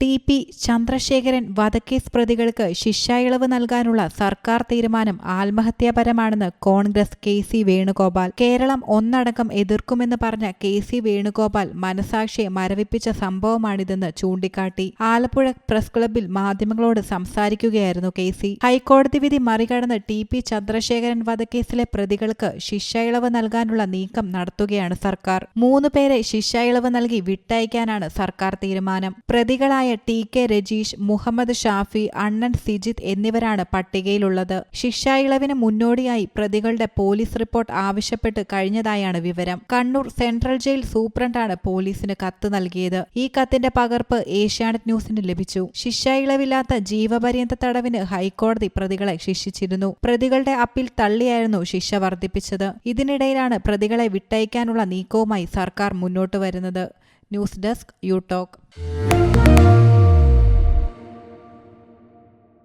T P Chandrasekharan വധക്കേസ് പ്രതികൾക്ക് ശിക്ഷായിളവ് നൽകാനുള്ള സർക്കാർ തീരുമാനം ആത്മഹത്യാപരമാണെന്ന് കോൺഗ്രസ് കെ സി വേണുഗോപാൽ. കേരളം ഒന്നടങ്കം എതിർക്കുമെന്ന് പറഞ്ഞ കെ സി വേണുഗോപാൽ മനസാക്ഷിയെ മരവിപ്പിച്ച സംഭവമാണിതെന്ന് ചൂണ്ടിക്കാട്ടി. ആലപ്പുഴ പ്രസ് ക്ലബ്ബിൽ മാധ്യമങ്ങളോട് സംസാരിക്കുകയായിരുന്നു കെ സി. ഹൈക്കോടതി വിധി മറികടന്ന് ടി പി ചന്ദ്രശേഖരൻ വധക്കേസിലെ പ്രതികൾക്ക് ശിക്ഷായിളവ് നൽകാനുള്ള നീക്കം നടത്തുകയാണ് സർക്കാർ. മൂന്ന് പേരെ ശിക്ഷായിളവ് നൽകി വിട്ടയക്കാനാണ് സർക്കാർ തീരുമാനം. പ്രതികളായ ടി കെ രജീഷ് മുഹമ്മദ് ഷാഫി അണ്ണൻ സിജിത്ത് എന്നിവരാണ് പട്ടികയിലുള്ളത്. ശിക്ഷായിളവിന് മുന്നോടിയായി പ്രതികളുടെ പോലീസ് റിപ്പോർട്ട് ആവശ്യപ്പെട്ട് കഴിഞ്ഞതായാണ് വിവരം. കണ്ണൂർ സെൻട്രൽ ജയിൽ സൂപ്രണ്ടാണ് പോലീസിന് കത്ത് നൽകിയത്. ഈ കത്തിന്റെ പകർപ്പ് ഏഷ്യാനെറ്റ് ന്യൂസിന് ലഭിച്ചു. ശിക്ഷായിളവില്ലാത്ത ജീവപര്യന്ത തടവിന് ഹൈക്കോടതി പ്രതികളെ ശിക്ഷിച്ചിരുന്നു. പ്രതികളുടെ അപ്പീൽ തള്ളിയായിരുന്നു ശിക്ഷ വർദ്ധിപ്പിച്ചത്. ഇതിനിടയിലാണ് പ്രതികളെ വിട്ടയക്കാനുള്ള നീക്കവുമായി സർക്കാർ മുന്നോട്ട് വരുന്നത്. News desk യൂടോക്